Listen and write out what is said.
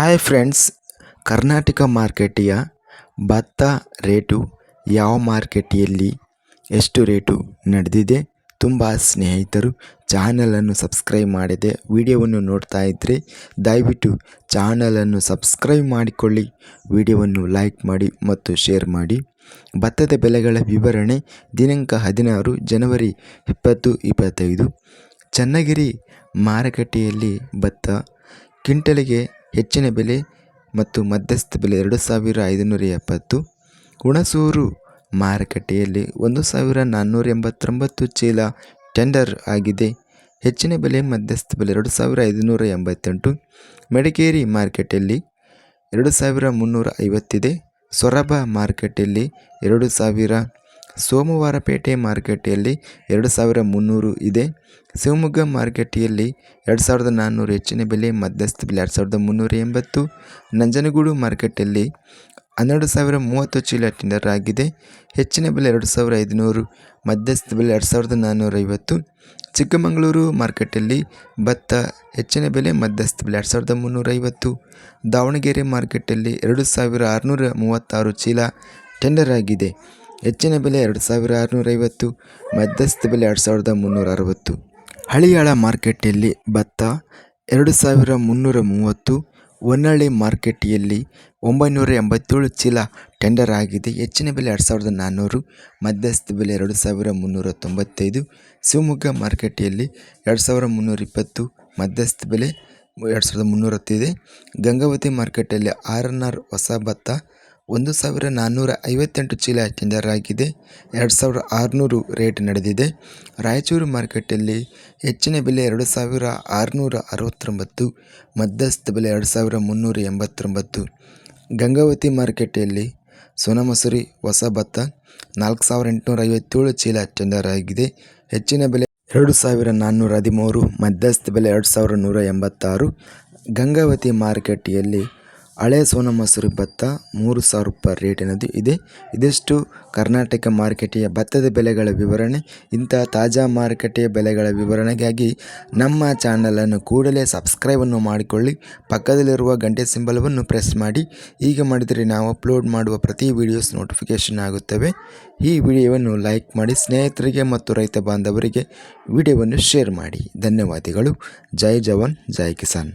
Hi friends Karnataka ಮಾರ್ಕೆಟಿಯ ಭತ್ತ rate ಯಾವ ಮಾರ್ಕೆಟಿಯಲ್ಲಿ ಎಷ್ಟು ರೇಟು ನಡೆದಿದೆ ತುಂಬ ಸ್ನೇಹಿತರು ಚಾನಲನ್ನು ಸಬ್ಸ್ಕ್ರೈಬ್ ಮಾಡಿದೆ, ವಿಡಿಯೋವನ್ನು ನೋಡ್ತಾ ಇದ್ದರೆ ದಯವಿಟ್ಟು ಚಾನಲನ್ನು ಸಬ್ಸ್ಕ್ರೈಬ್ ಮಾಡಿಕೊಳ್ಳಿ, ವಿಡಿಯೋವನ್ನು ಲೈಕ್ ಮಾಡಿ ಮತ್ತು ಶೇರ್ ಮಾಡಿ. ಭತ್ತದ ಬೆಲೆಗಳ ವಿವರಣೆ, ದಿನಾಂಕ ಹದಿನಾರು ಜನವರಿ ಇಪ್ಪತ್ತು, ಇಪ್ಪತ್ತೈದು. ಚನ್ನಗಿರಿ ಮಾರುಕಟ್ಟೆಯಲ್ಲಿ ಭತ್ತ, ಕ್ವಿಂಟಲಿಗೆ ಹೆಚ್ಚಿನ ಬೆಲೆ ಮತ್ತು ಮಧ್ಯಸ್ಥ ಬೆಲೆ ಎರಡು ಸಾವಿರ ಐದುನೂರ ಎಪ್ಪತ್ತು. ಹುಣಸೂರು ಮಾರುಕಟ್ಟೆಯಲ್ಲಿ ಒಂದು ಸಾವಿರ ನಾನ್ನೂರ ಎಂಬತ್ತೊಂಬತ್ತು ಚೀಲ ಟೆಂಡರ್ ಆಗಿದೆ. ಹೆಚ್ಚಿನ ಬೆಲೆ, ಮಧ್ಯಸ್ಥ ಬೆಲೆ ಎರಡು ಸಾವಿರ ಐದುನೂರ ಎಂಬತ್ತೆಂಟು. ಮಡಿಕೇರಿ ಮಾರ್ಕೆಟಲ್ಲಿ ಎರಡು ಸಾವಿರ ಮುನ್ನೂರ ಐವತ್ತಿದೆ. ಸೊರಬ ಮಾರ್ಕೆಟಲ್ಲಿ ಎರಡು ಸಾವಿರ ಸೋಮವಾರಪೇಟೆ ಮಾರುಕಟ್ಟೆಯಲ್ಲಿ ಎರಡು ಸಾವಿರ ಮುನ್ನೂರು ಇದೆ. ಶಿವಮೊಗ್ಗ ಮಾರುಕಟ್ಟೆಯಲ್ಲಿ ಎರಡು ಸಾವಿರದ ನಾನ್ನೂರು ಹೆಚ್ಚಿನ ಬೆಲೆ ಮಧ್ಯಸ್ಥ ಬೆಲೆ ಎರಡು ಸಾವಿರದ ಮುನ್ನೂರ ಎಂಬತ್ತು. ನಂಜನಗೂಡು ಮಾರುಕಟ್ಟೆಯಲ್ಲಿ ಹನ್ನೆರಡು ಸಾವಿರ ಮೂವತ್ತು ಚೀಲ ಟೆಂಡರ್ ಆಗಿದೆ. ಹೆಚ್ಚಿನ ಬೆಲೆ ಎರಡು ಸಾವಿರ ಐದುನೂರು ಮಧ್ಯಸ್ಥ ಬೆಲೆ ಎರಡು ಸಾವಿರದ ನಾನ್ನೂರ ಐವತ್ತು. ಚಿಕ್ಕಮಗಳೂರು ಮಾರ್ಕೆಟಲ್ಲಿ ಭತ್ತ ಹೆಚ್ಚಿನ ಬೆಲೆ ಮಧ್ಯಸ್ಥ ಬೆಲೆ ಎರಡು ಸಾವಿರದ ಮುನ್ನೂರ ಐವತ್ತು. ದಾವಣಗೆರೆ ಮಾರ್ಕೆಟಲ್ಲಿ ಎರಡು ಸಾವಿರ ಆರುನೂರ ಮೂವತ್ತಾರು ಚೀಲ ಟೆಂಡರ್ ಆಗಿದೆ. ಹೆಚ್ಚಿನ ಬೆಲೆ ಎರಡು ಸಾವಿರ ಆರುನೂರೈವತ್ತು, ಮಧ್ಯಸ್ಥ ಬೆಲೆ ಎರಡು ಸಾವಿರದ ಮುನ್ನೂರ ಅರವತ್ತು ಹಳಿಯಾಳ ಮಾರ್ಕೆಟಲ್ಲಿ ಭತ್ತ ಎರಡು ಸಾವಿರ ಮುನ್ನೂರ ಮೂವತ್ತು ಹೊನ್ನಳ್ಳಿ ಮಾರ್ಕೆಟಿಯಲ್ಲಿ ಒಂಬೈನೂರ ಎಂಬತ್ತೇಳು ಚೀಲ ಟೆಂಡರ್ ಆಗಿದೆ. ಹೆಚ್ಚಿನ ಬೆಲೆ ಎರಡು ಸಾವಿರದ ನಾನ್ನೂರು ಮಧ್ಯಸ್ಥ ಬೆಲೆ ಎರಡು ಸಾವಿರ ಮುನ್ನೂರ ತೊಂಬತ್ತೈದು ಶಿವಮೊಗ್ಗ ಮಾರ್ಕೆಟಿಯಲ್ಲಿ ಎರಡು ಸಾವಿರ ಮುನ್ನೂರ ಇಪ್ಪತ್ತು ಮಧ್ಯಸ್ಥ ಬೆಲೆ ಎರಡು ಸಾವಿರದ ಮುನ್ನೂರತ್ತಿದೆ ಗಂಗಾವತಿ ಮಾರ್ಕೆಟಲ್ಲಿ ಆರ್ ಎನ್ ಆರ್ ಹೊಸ ಭತ್ತ ಒಂದು ಸಾವಿರ ನಾನ್ನೂರ ಐವತ್ತೆಂಟು ಚೀಲ ಟೆಂಡರ್ ಆಗಿದೆ ಎರಡು ಸಾವಿರ ಆರುನೂರು ರೇಟ್ ನಡೆದಿದೆ. ರಾಯಚೂರು ಮಾರ್ಕೆಟಲ್ಲಿ ಹೆಚ್ಚಿನ ಬೆಲೆ ಎರಡು ಸಾವಿರ ಆರುನೂರ ಅರವತ್ತೊಂಬತ್ತು, ಮಧ್ಯಸ್ಥ ಬೆಲೆ ಎರಡು ಸಾವಿರ ಮುನ್ನೂರ ಎಂಬತ್ತೊಂಬತ್ತು. ಗಂಗಾವತಿ ಮಾರ್ಕೆಟಲ್ಲಿ ಸೋನಮಸೂರಿ ಹೊಸ ಭತ್ತ ನಾಲ್ಕು ಸಾವಿರ ಎಂಟುನೂರ ಐವತ್ತೇಳು ಚೀಲ ಟೆಂಡರ್ ಆಗಿದೆ ಹೆಚ್ಚಿನ ಬೆಲೆ ಎರಡು ಸಾವಿರ ನಾನ್ನೂರ ಹದಿಮೂರು, ಮಧ್ಯಸ್ಥ ಬೆಲೆ ಎರಡು ಸಾವಿರ ನೂರ ಎಂಬತ್ತಾರು. ಗಂಗಾವತಿ ಮಾರುಕಟ್ಟೆಯಲ್ಲಿ ಹಳೆ ಸೋನಾ ಮಸೂರಿ ಭತ್ತ ಮೂರು ಸಾವಿರ ರೂಪಾಯಿ ರೇಟಿನದು ಇದೆ. ಇದಿಷ್ಟು ಕರ್ನಾಟಕ ಮಾರುಕಟ್ಟೆಯ ಭತ್ತದ ಬೆಲೆಗಳ ವಿವರಣೆ. ಇಂಥ ತಾಜಾ ಮಾರುಕಟ್ಟೆಯ ಬೆಲೆಗಳ ವಿವರಣೆಗಾಗಿ ನಮ್ಮ ಚಾನಲನ್ನು ಕೂಡಲೇ ಸಬ್ಸ್ಕ್ರೈಬನ್ನು ಮಾಡಿಕೊಳ್ಳಿ. ಪಕ್ಕದಲ್ಲಿರುವ ಗಂಟೆ ಸಿಂಬಲವನ್ನು ಪ್ರೆಸ್ ಮಾಡಿ. ಹೀಗೆ ಮಾಡಿದರೆ ನಾವು ಅಪ್ಲೋಡ್ ಮಾಡುವ ಪ್ರತಿ ವಿಡಿಯೋಸ್ ನೋಟಿಫಿಕೇಷನ್ ಆಗುತ್ತವೆ. ಈ ವಿಡಿಯೋವನ್ನು ಲೈಕ್ ಮಾಡಿ. ಸ್ನೇಹಿತರಿಗೆ ಮತ್ತು ರೈತ ಬಾಂಧವರಿಗೆ ವಿಡಿಯೋವನ್ನು ಶೇರ್ ಮಾಡಿ. ಧನ್ಯವಾದಗಳು. ಜೈ ಜವಾನ್, ಜೈ ಕಿಸಾನ್.